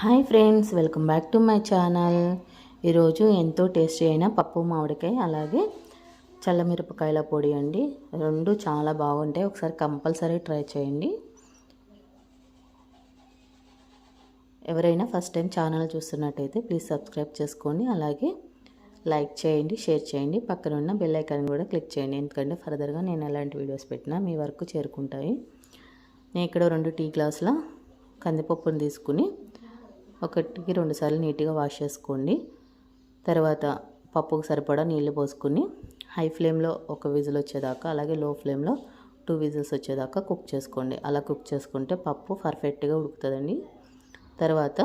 Hi friends welcome back to my channel. ఈరోజు ఎంతో tasty అయిన పప్పు మామిడికాయ అలాగే చల్లమిరపకాయల పొడి అండి. రెండు చాలా బాగుంటాయి. ఒకసారి కంపల్సరీ ట్రై చేయండి. ఎవరైనా ఫస్ట్ టైం ఛానల్ చూస్తున్నట్టయితే ప్లీజ్ సబ్స్క్రైబ్ చేసుకోండి. అలాగే లైక్ చేయండి షేర్ చేయండి. పక్కన ఉన్న బెల్ ఐకాన్ కూడా క్లిక్ చేయండి. ఎందుకంటే ఫర్దర్గా నేను ఎలాంటి వీడియోస్ పెట్టినా మీ వరకు చేరుకుంటాయి. నేను ఇక్కడ రెండు టీ గ్లాసుల కందిపప్పును తీసుకుని ఒకటికి రెండు సార్లు నీట్గా వాష్ చేసుకోండి. తర్వాత పప్పుకు సరిపడా నీళ్ళు పోసుకుని హై ఫ్లేమ్లో ఒక విజిల్ వచ్చేదాకా అలాగే లో ఫ్లేమ్లో టూ విజిల్స్ వచ్చేదాకా కుక్ చేసుకోండి. అలా కుక్ చేసుకుంటే పప్పు పర్ఫెక్ట్గా ఉడుకుతుందండి. తర్వాత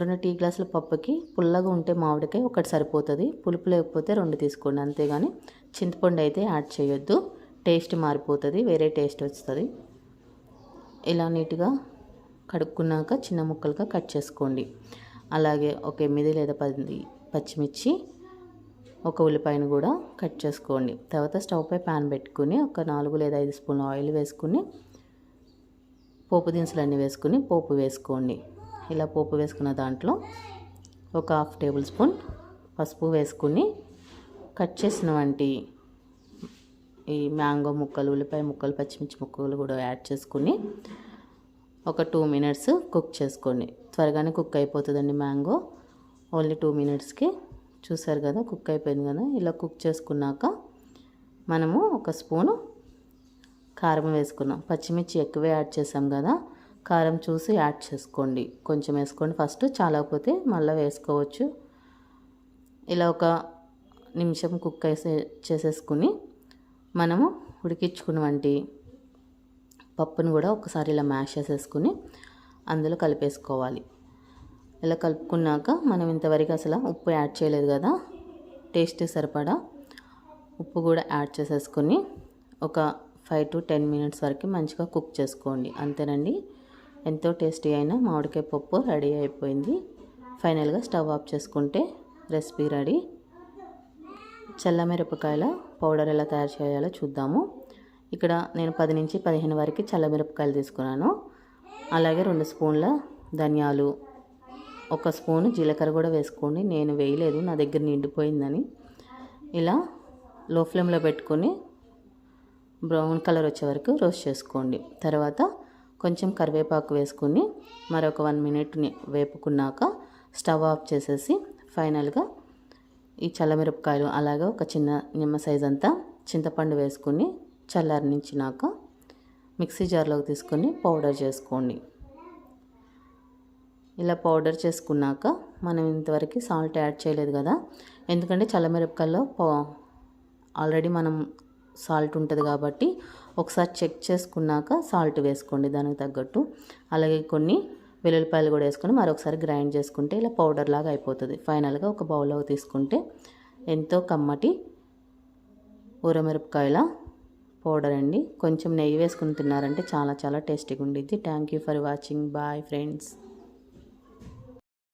రెండు టీ గ్లాసుల పప్పుకి పుల్లగా ఉంటే మామిడికాయ ఒకటి సరిపోతుంది. పులుపు లేకపోతే రెండు తీసుకోండి. అంతేగాని చింతపండు అయితే యాడ్ చేయొద్దు. టేస్ట్ మారిపోతుంది వేరే టేస్ట్ వస్తుంది. ఇలా నీట్గా కడుక్కున్నాక చిన్న ముక్కలుగా కట్ చేసుకోండి. అలాగే ఒక ఎనిమిది లేదా పది పచ్చిమిర్చి ఒక ఉల్లిపాయను కూడా కట్ చేసుకోండి. తర్వాత స్టవ్ పై ప్యాన్ పెట్టుకుని ఒక నాలుగు లేదా ఐదు స్పూన్ల ఆయిల్ వేసుకుని పోపు దినుసులన్నీ వేసుకుని పోపు వేసుకోండి. ఇలా పోపు వేసుకున్న దాంట్లో ఒక హాఫ్ టేబుల్ స్పూన్ పసుపు వేసుకుని కట్ చేసిన వంటి ఈ మ్యాంగో ముక్కలు ఉల్లిపాయ ముక్కలు పచ్చిమిర్చి ముక్కలు కూడా యాడ్ చేసుకుని ఒక టూ మినిట్స్ కుక్ చేసుకోండి. త్వరగానే కుక్ అయిపోతుందండి మ్యాంగో. ఓన్లీ టూ మినిట్స్కి చూసారు కదా కుక్ అయిపోయింది కదా. ఇలా కుక్ చేసుకున్నాక మనము ఒక స్పూను కారం వేసుకున్నాం. పచ్చిమిర్చి ఎక్కువే యాడ్ చేసాం కదా కారం చూసి యాడ్ చేసుకోండి. కొంచెం వేసుకోండి ఫస్ట్ చాలకపోతే మళ్ళీ వేసుకోవచ్చు. ఇలా ఒక నిమిషం కుక్ వేసే చేసేసుకుని మనము ఉడికించుకున్న వంటి పప్పును కూడా ఒకసారి ఇలా మ్యాష్ చేసేసుకుని అందులో కలిపేసుకోవాలి. ఇలా కలుపుకున్నాక మనం ఇంతవరకు అసలు ఉప్పు యాడ్ చేయలేదు కదా టేస్ట్ సరిపడా ఉప్పు కూడా యాడ్ చేసేసుకొని ఒక ఫైవ్ టు టెన్ మినిట్స్ వరకు మంచిగా కుక్ చేసుకోండి. అంతేనండి. ఎంతో టేస్టీ అయిన మామిడికాయ పప్పు రెడీ అయిపోయింది. ఫైనల్గా స్టవ్ ఆఫ్ చేసుకుంటే రెసిపీ రెడీ. చల్లమిరపకాయల పౌడర్ ఎలా తయారు చేయాలో చూద్దాము. ఇక్కడ నేను పది నుంచి పదిహేను వరకు చల్లమిరపకాయలు తీసుకున్నాను. అలాగే రెండు స్పూన్ల ధనియాలు ఒక స్పూన్ జీలకర్ర కూడా వేసుకోండి. నేను వేయలేదు నా దగ్గర నిండిపోయిందని. ఇలా లో ఫ్లేమ్లో పెట్టుకొని బ్రౌన్ కలర్ వచ్చే వరకు రోస్ట్ చేసుకోండి. తర్వాత కొంచెం కరివేపాకు వేసుకుని మరొక వన్ మినిట్ని వేపుకున్నాక స్టవ్ ఆఫ్ చేసేసి ఫైనల్గా ఈ చల్లమిరపకాయలు అలాగే ఒక చిన్న నిమ్మ సైజ్ అంతా చింతపండు వేసుకుని చల్లారనించినాక మిక్సీ జార్లోకి తీసుకొని పౌడర్ చేసుకోండి. ఇలా పౌడర్ చేసుకున్నాక మనం ఇంతవరకు సాల్ట్ యాడ్ చేయలేదు కదా. ఎందుకంటే చల్లమిరపకాయలో ఆల్రెడీ మనం సాల్ట్ ఉంటుంది కాబట్టి ఒకసారి చెక్ చేసుకున్నాక సాల్ట్ వేసుకోండి దానికి తగ్గట్టు. అలాగే కొన్ని వెల్లుల్లిపాయలు కూడా వేసుకొని మరొకసారి గ్రైండ్ చేసుకుంటే ఇలా పౌడర్ లాగా అయిపోతుంది. ఫైనల్గా ఒక బౌల్లో తీసుకుంటే ఎంతో కమ్మటి ఊరమిరపకాయల పౌడర్ అండి. కొంచెం నెయ్యి వేసుకుని తిన్నారంటే చాలా చాలా టేస్టీగా ఉండిద్ది. Thank you for watching bye friends